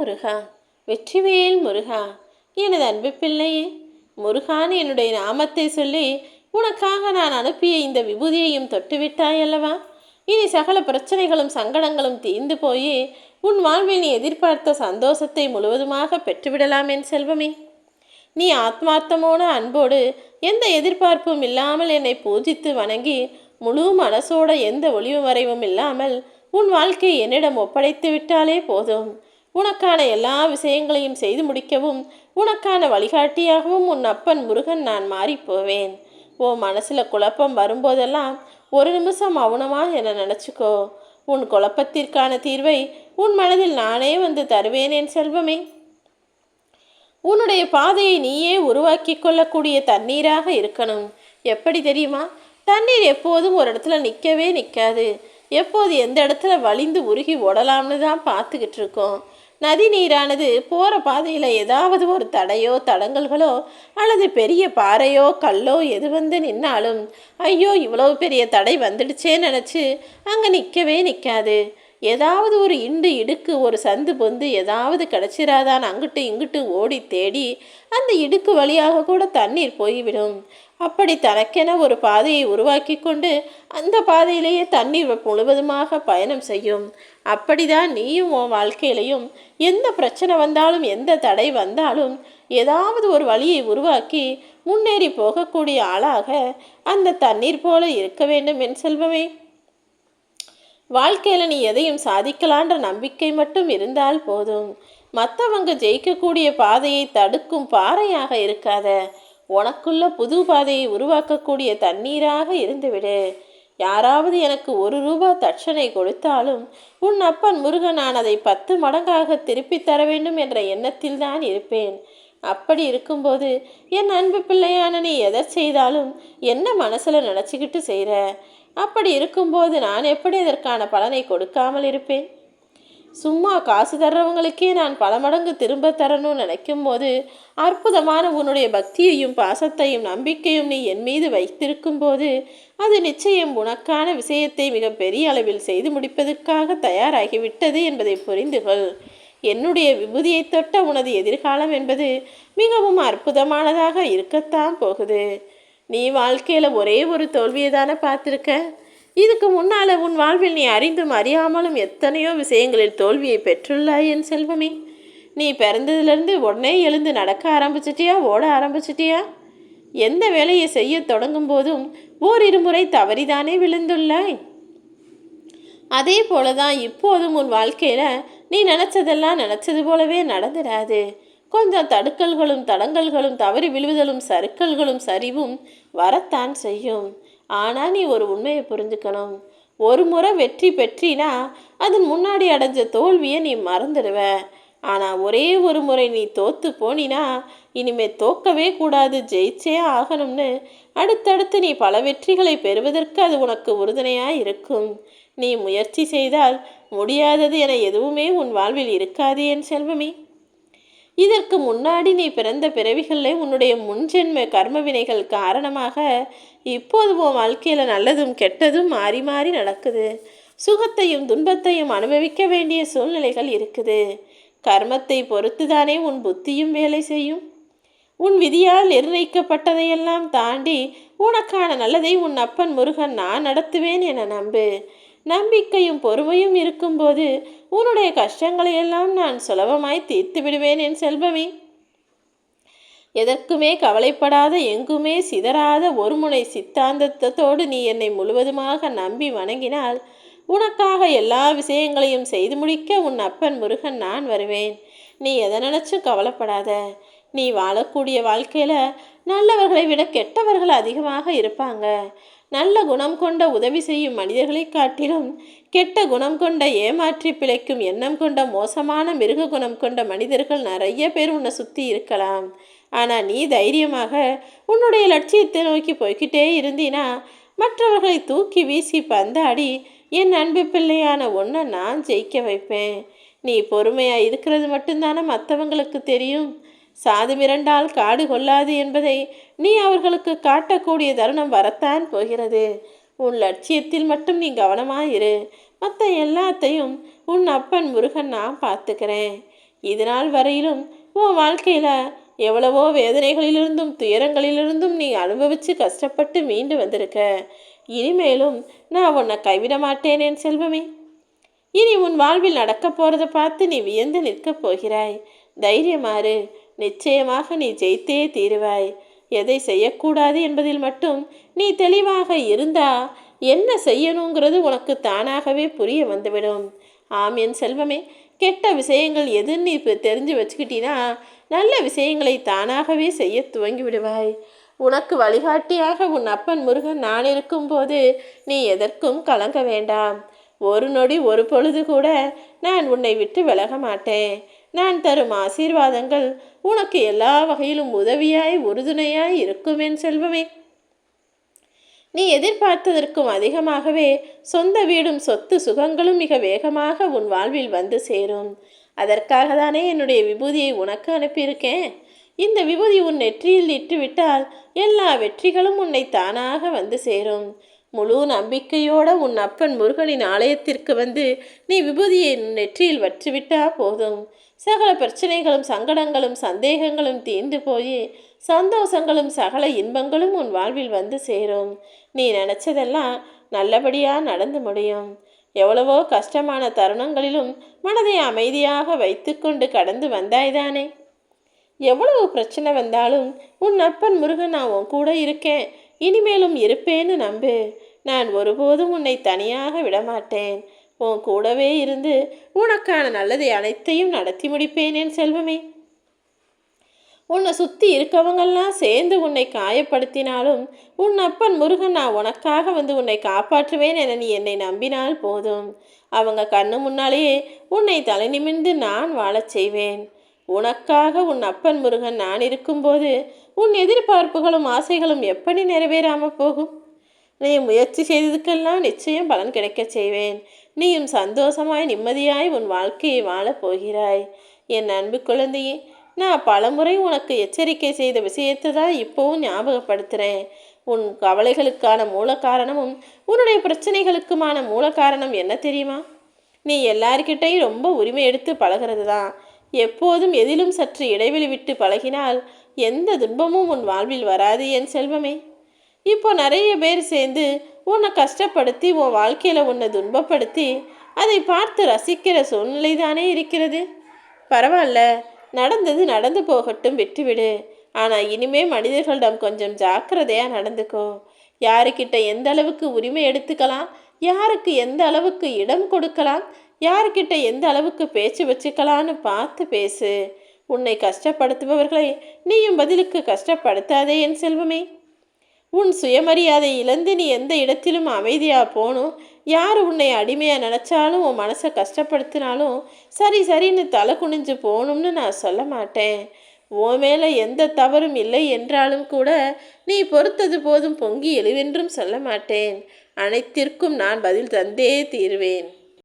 முருகா வெற்றிவேல் முருகா எனது அன்பு பிள்ளையே முருகான் என்னுடைய நாமத்தை சொல்லி உனக்காக நான் அனுப்பிய இந்த விபூதியையும் தொட்டுவிட்டாய் அல்லவா? இனி சகல பிரச்சனைகளும் சங்கடங்களும் தீர்ந்து போய் உன் வாழ்வில் நீ எதிர்பார்த்த சந்தோஷத்தை முழுவதுமாக பெற்றுவிடலாம் என் செல்வமே. நீ ஆத்மார்த்தமான அன்போடு எந்த எதிர்பார்ப்பும் இல்லாமல் என்னை பூஜித்து வணங்கி முழு மனசோட எந்த ஒளிவு மறைவும் இல்லாமல் உன் வாழ்க்கையை என்னிடம் ஒப்படைத்து விட்டாலே போதும். உனக்கான எல்லா விஷயங்களையும் செய்து முடிக்கவும் உனக்கான வழிகாட்டியாகவும் உன் அப்பன் முருகன் நான் மாறிப்போவேன் ஓ மனசில் குழப்பம் வரும்போதெல்லாம் ஒரு நிமிஷம் மௌனமாக என்னை நினச்சிக்கோ. உன் குழப்பத்திற்கான தீர்வை உன் மனதில் நானே வந்து தருவேன் என் செல்வமே. உன்னுடைய பாதையை நீயே உருவாக்கி கொள்ளக்கூடிய தண்ணீராக இருக்கணும். எப்படி தெரியுமா? தண்ணீர் எப்போதும் ஒரு இடத்துல நிற்கவே நிற்காது எப்போது எந்த இடத்துல வலிந்து உருகி ஓடலாம்னு தான் பார்த்துக்கிட்டு இருக்கோம். நதி நீரானது போகிற பாதையில் ஏதாவது ஒரு தடையோ தடங்கல்களோ அல்லது பெரிய பாறையோ கல்லோ எது வந்து நின்னாலும் ஐயோ இவ்வளோ பெரிய தடை வந்துடுச்சே நினச்சி அங்கே நிற்கவே நிற்காது ஏதாவது ஒரு இண்டு இடுக்கு ஒரு சந்து பொந்து ஏதாவது கிடச்சிராதான் அங்கிட்டு இங்கிட்டு ஓடி தேடி அந்த இடுக்கு வழியாக கூட தண்ணீர் போய்விடும். அப்படி தனக்கென ஒரு பாதையை உருவாக்கி கொண்டு அந்த பாதையிலேயே தண்ணீர் முழுவதுமாக பயணம் செய்யும். அப்படிதான் நீயும் உன் வாழ்க்கையிலையும் எந்த பிரச்சனை வந்தாலும் எந்த தடை வந்தாலும் ஏதாவது ஒரு வழியை உருவாக்கி முன்னேறி போகக்கூடிய ஆளாக அந்த தண்ணீர் போல இருக்க வேண்டும் என் செல்வமே. வாழ்க்கையில் நீ எதையும் சாதிக்கலான்ற நம்பிக்கை மட்டும் இருந்தால் போதும். மற்றவங்க ஜெயிக்கக்கூடிய பாதையை தடுக்கும் பாறையாக இருக்காத. உனக்குள்ள புது பாதையை உருவாக்கக்கூடிய தண்ணீராக இருந்துவிடு. யாராவது எனக்கு ஒரு ரூபா தட்சணை கொடுத்தாலும் உன் அப்பன் முருகன் நான் அதை பத்து மடங்காக திருப்பி தர வேண்டும் என்ற எண்ணத்தில் தான் இருப்பேன். அப்படி இருக்கும்போது என் அன்பு பிள்ளையான நீ எதை செய்தாலும் என்ன மனசில் நினச்சிக்கிட்டு செய்கிற அப்படி இருக்கும்போது நான் எப்படி அதற்கான பலனை கொடுக்காமல் இருப்பேன்? சும்மா காசு தர்றவங்களுக்கே நான் பல மடங்கு திரும்ப தரணும்னு நினைக்கும் போது அற்புதமான உன்னுடைய பக்தியையும் பாசத்தையும் நம்பிக்கையும் நீ என் மீது வைத்திருக்கும் போது அது நிச்சயம் உனக்கான விஷயத்தை மிக பெரிய அளவில் செய்து முடிப்பதற்காக தயாராகிவிட்டது என்பதை புரிந்து கொள் என்னுடைய விபூதியை தொட்ட உனது எதிர்காலம் என்பது மிகவும் அற்புதமானதாக இருக்கத்தான் போகுது. நீ வாழ்க்கையில் ஒரே ஒரு தோல்வியை தானே பார்த்துருக்க? இதுக்கு முன்னால் உன் வாழ்வில் நீ அறிந்தும் அறியாமலும் எத்தனையோ விஷயங்களில் தோல்வியை பெற்றுள்ளாய் என் செல்வமே. நீ பிறந்ததுலேருந்து உடனே எழுந்து நடக்க ஆரம்பிச்சிட்டியா ஓட ஆரம்பிச்சிட்டியா? எந்த வேலையை செய்ய தொடங்கும் போதும் ஓரிரு முறை தவறிதானே விழுந்துள்ளாய்? அதே போல தான் இப்போதும் உன் வாழ்க்கையில் நீ நினச்சதெல்லாம் நினச்சது போலவே நடந்துடாது. கொஞ்சம் தடுக்கல்களும் தடங்கல்களும் தவறி விழுவுதலும் சறுக்கல்களும் சரிவும் வரத்தான் செய்யும். ஆனால் நீ ஒரு உண்மையை புரிஞ்சுக்கணும். ஒரு முறை வெற்றி பெற்றினா அதன் முன்னாடி அடைஞ்ச தோல்வியை நீ மறந்துடுவ. ஆனால் ஒரே ஒரு முறை நீ தோத்து போனினா இனிமே தோக்கவே கூடாது ஜெயிச்சே ஆகணும்னு அடுத்தடுத்து நீ பல வெற்றிகளை பெறுவதற்கு அது உனக்கு உறுதுணையாக இருக்கும். நீ முயற்சி செய்தால் முடியாதது என எதுவுமே உன் வாழ்வில் இருக்காது என் செல்வமே. இதற்கு முன்னாடி நீ பிறந்த பிறவிகளில் உன்னுடைய முன்ஜென்ம கர்ம வினைகள் காரணமாக இப்போது உன் வாழ்க்கையில் நல்லதும் கெட்டதும் மாறி மாறி நடக்குது. சுகத்தையும் துன்பத்தையும் அனுபவிக்க வேண்டிய சூழ்நிலைகள் இருக்குது. கர்மத்தை பொறுத்துதானே உன் புத்தியும் வேலை செய்யும். உன் விதியால் நிர்ணயிக்கப்பட்டதையெல்லாம் தாண்டி உனக்கான நல்லதை உன் அப்பன் முருகன் நான் நடத்துவேன் என நம்பு. நம்பிக்கையும் பொறுமையும் இருக்கும்போது உன்னுடைய கஷ்டங்களை எல்லாம் நான் சுலபமாய் தீர்த்து விடுவேன் என் செல்வமே. எதற்குமே கவலைப்படாத எங்குமே சிதறாத ஒருமுனை சித்தாந்தத்தோடு நீ என்னை முழுவதுமாக நம்பி வணங்கினால் உனக்காக எல்லா விஷயங்களையும் செய்து முடிக்க உன் அப்பன் முருகன் நான் வருவேன். நீ எதை நினச்சும் கவலைப்படாத. நீ வாழக்கூடிய வாழ்க்கையில் நல்லவர்களை விட கெட்டவர்கள் அதிகமாக இருப்பாங்க. நல்ல குணம் கொண்ட உதவி செய்யும் மனிதர்களை காட்டிலும் கெட்ட குணம் கொண்ட ஏமாற்றி பிழைக்கும் எண்ணம் கொண்ட மோசமான மிருக குணம் கொண்ட மனிதர்கள் நிறைய பேர் உன்னை சுற்றி இருக்கலாம். ஆனால் நீ தைரியமாக உன்னுடைய லட்சியத்தை நோக்கி போய்கிட்டே இருந்தீனா மற்றவர்களை தூக்கி வீசி பந்தாடி என் அன்பு பிள்ளையான ஒன்றை நான் ஜெயிக்க வைப்பேன். நீ பொறுமையாக இருக்கிறது மட்டும்தானே மற்றவங்களுக்கு தெரியும். சாது மிரண்டால் காடு கொள்ளாது என்பதை நீ அவர்களுக்கு காட்டக்கூடிய தருணம் வரத்தான் போகிறது. உன் லட்சியத்தில் மட்டும் நீ கவனமாக இரு மற்ற எல்லாத்தையும் உன் அப்பன் முருகன் நான் பார்த்துக்கிறேன். இது நாள் வரையிலும் உன் வாழ்க்கையில் எவ்வளவோ வேதனைகளிலிருந்தும் துயரங்களிலிருந்தும் நீ அனுபவித்து கஷ்டப்பட்டு மீண்டு வந்திருக்க. இனிமேலும் நான் உன்னை கைவிட மாட்டேன் என் செல்வமே. இனி உன் வாழ்வில் நடக்கப் போகிறத பார்த்து நீ வியந்து நிற்கப் போகிறாய். தைரியமாறு நிச்சயமாக நீ ஜெயித்தே தீருவாய். எதை செய்யக்கூடாது என்பதில் மட்டும் நீ தெளிவாக இருந்தா என்ன செய்யணுங்கிறது உனக்கு தானாகவே புரிய வந்துவிடும். ஆம் என் செல்வமே கெட்ட விஷயங்கள் எதுன்னு நீ இப்போ தெரிஞ்சு வச்சுக்கிட்டீன்னா நல்ல விஷயங்களை தானாகவே செய்ய துவங்கி விடுவாய் உனக்கு வழிகாட்டியாக உன் அப்பன் முருகன் நான் இருக்கும்போது நீ எதற்கும் கலங்க வேண்டாம். ஒரு நொடி ஒரு பொழுது கூட நான் உன்னை விட்டு விலக மாட்டேன். நான் தரும் ஆசீர்வாதங்கள் உனக்கு எல்லா வகையிலும் உதவியாய் உறுதுணையாய் இருக்கும் என் செல்வமே. நீ எதிர்பார்த்ததற்கும் அதிகமாகவே சொந்த வீடும் சொத்து சுகங்களும் மிக வேகமாக உன் வாழ்வில் வந்து சேரும். அதற்காக தானே என்னுடைய விபூதியை உனக்கு அனுப்பியிருக்கேன். இந்த விபூதி உன் நெற்றியில் இட்டுவிட்டால் எல்லா வெற்றிகளும் உன்னை தானாக வந்து சேரும். முழு நம்பிக்கையோட உன் அப்பன் முருகனின் ஆலயத்திற்கு வந்து நீ விபூதியை நெற்றியில் வற்றுவிட்டா போதும். சகல பிரச்சனைகளும் சங்கடங்களும் சந்தேகங்களும் தீர்ந்து போய் சந்தோஷங்களும் சகல இன்பங்களும் உன் வாழ்வில் வந்து சேரும். நீ நினச்சதெல்லாம் நல்லபடியாக நடந்து முடியும். எவ்வளவோ கஷ்டமான தருணங்களிலும் மனதை அமைதியாக வைத்துக்கொண்டு கடந்து வந்தாய்தானே? எவ்வளவு பிரச்சனை வந்தாலும் உன் அப்பன் முருகன் நான் உன் கூட இருக்கேன். இனிமேலும் இருப்பேன்னு நம்பு. நான் ஒருபோதும் உன்னை தனியாக விடமாட்டேன். உன் கூடவே இருந்து உனக்கான நல்லதை அனைத்தையும் நடத்தி முடிப்பேன் என் செல்வமே. உன்னை சுற்றி இருக்கவங்கெல்லாம் சேர்ந்து உன்னை காயப்படுத்தினாலும் உன் அப்பன் முருகன் நான் உனக்காக வந்து உன்னை காப்பாற்றுவேன் என நீ என்னை நம்பினால் போதும். அவங்க கண்ணு முன்னாலேயே உன்னை தலை நிமிர்ந்து நான் வாழச் செய்வேன். உனக்காக உன் அப்பன் முருகன் நான் இருக்கும்போது உன் எதிர்பார்ப்புகளும் ஆசைகளும் எப்படி நிறைவேறாமல் போகும்? நீ முயற்சி செய்ததுக்கெல்லாம் நிச்சயம் பலன் கிடைக்கச் செய்வேன். நீயும் சந்தோஷமாய் நிம்மதியாய் உன் வாழ்க்கையை வாழப் போகிறாய். என் அன்பு குழந்தையே நான் பலமுறை உனக்கு எச்சரிக்கை செய்த விஷயத்தை தான் இப்போவும் ஞாபகப்படுத்துகிறேன் உன் கவலைகளுக்கான மூல காரணமும் உன்னுடைய பிரச்சனைகளுக்குமான மூல காரணம் என்ன தெரியுமா? நீ எல்லார்கிட்டையும் ரொம்ப உரிமை எடுத்து பழகிறது தான். எப்போதும் எதிலும் சற்று இடைவெளி விட்டு பழகினால் எந்த துன்பமும் உன் வாழ்வில் வராது என் செல்வமே. இப்போ நிறைய பேர் சேர்ந்து உன்னை கஷ்டப்படுத்தி உன் வாழ்க்கையில் உன்னை துன்பப்படுத்தி அதை பார்த்து ரசிக்கிற சூழ்நிலை தானே இருக்கிறது. பரவாயில்ல நடந்தது நடந்து போகட்டும் விட்டுவிடு. ஆனால் இனிமே மனிதர்களிடம் கொஞ்சம் ஜாக்கிரதையாக நடந்துக்கோ. யாருக்கிட்ட எந்த அளவுக்கு உரிமை எடுத்துக்கலாம் யாருக்கு எந்த அளவுக்கு இடம் கொடுக்கலாம் யாருக்கிட்ட எந்த அளவுக்கு பேச்சு வச்சுக்கலான்னு பார்த்து பேசு. உன்னை கஷ்டப்படுத்துபவர்களை நீயும் பதிலுக்கு கஷ்டப்படுத்தாதே என் செல்வமே. உன் சுயமரியாதை இழந்து நீ எந்த இடத்திலும் அமைதியாக போகணும் யார் உன்னை அடிமையாக நினச்சாலும் உன் மனசை கஷ்டப்படுத்தினாலும் சரி சரின்னு தலை குனிஞ்சு போகணும்னு நான் சொல்ல மாட்டேன். உன் மேலே எந்த தவறும் இல்லை என்றாலும் கூட நீ பொறுத்தது போதும் பொங்கி எழுவென்றும் சொல்ல மாட்டேன். அனைத்திற்கும் நான் பதில் தந்தே தீர்வேன்.